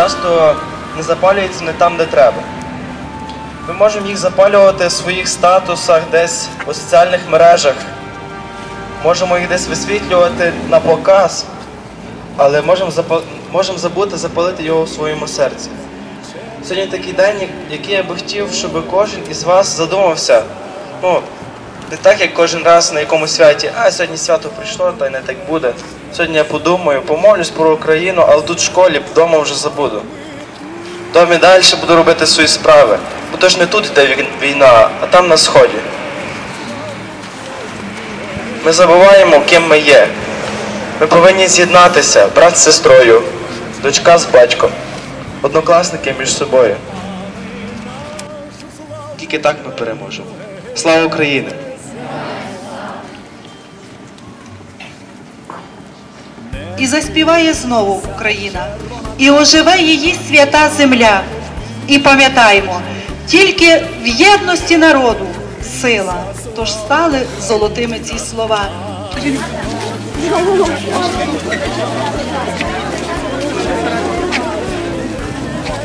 часто не запалюються не там, де треба. Ми можемо їх запалювати в своїх статусах, десь у соціальних мережах. Можемо їх десь висвітлювати на показ, але можемо, запа- можемо забути запалити його в своєму серці. Сьогодні такий день, який я би хотів, щоб кожен із вас задумався. Ну, не так, як кожен раз на якомусь святі, а сьогодні свято прийшло, та й не так буде. Сьогодні я подумаю, помолюсь про Україну, але тут в школі, вдома вже забуду. В домі далі буду робити свої справи. Бо то ж не тут йде війна, а там на сході. Ми забуваємо, ким ми є. Ми повинні з'єднатися, брат з сестрою, дочка з батьком, однокласники між собою. Тільки так ми переможемо. Слава Україні! І заспіває знову Україна, і оживе її свята земля. І пам'ятаймо, тільки в єдності народу сила, тож стали золотими ці слова.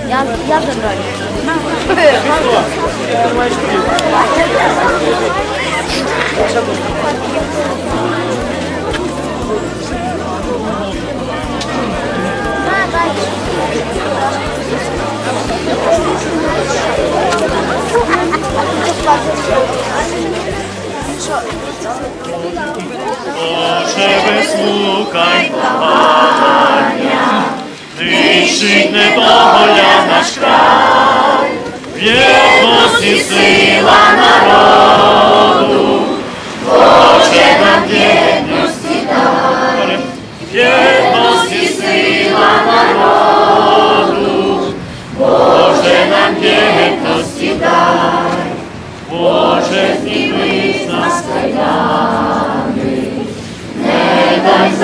Я, я забираю. Боже, слухай благання, нищить недоголя наш край, в єдності сила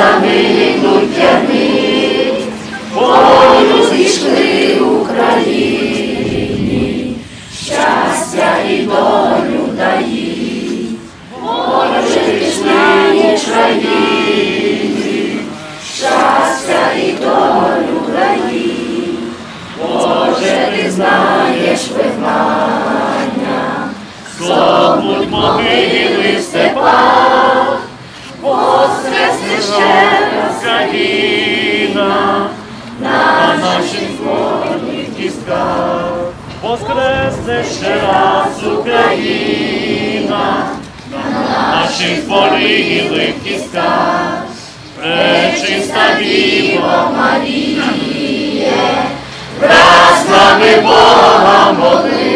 загинуть тяни, волю зійшли Україні, щастя і долю даї, Боже, ти знаєш країни, Воскресне ще на наших зборних кістках. Воскресне ще раз Україна на наших зборілих кістках. Пречиста Діво Маріє, раз нами Бога молив,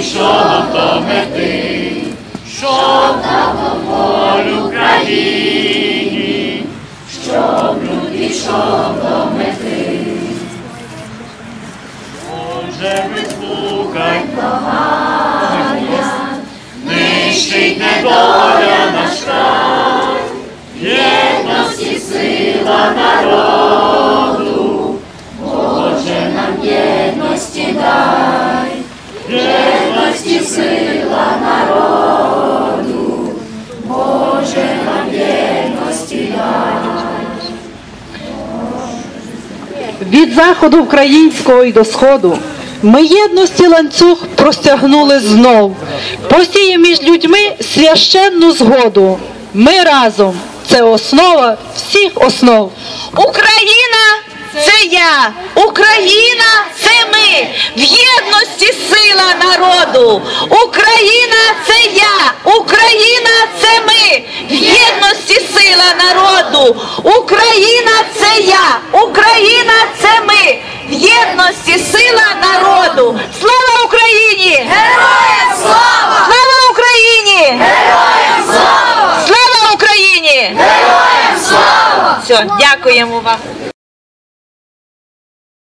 Ішов до мети, щоб дав волю Україні, щоб люд ішов до мети. Боже, вислухай. Благання, нищить недоля наш край, єдності сила народу, народу, Боже нам єдності дай. Від заходу українського і до сходу ми єдності ланцюг простягнули знов, посіє між людьми священну згоду. Ми разом це основа всіх основ. Україна це я, Україна це ми, в єдності народу. Україна це я, Україна це ми, в єдності сила народу. Україна це я, Україна це ми, в єдності сила народу. Слава Україні! Героям слава! Слава Україні! Героям слава! Слава Україні! Героям слава! Все, дякуємо вам.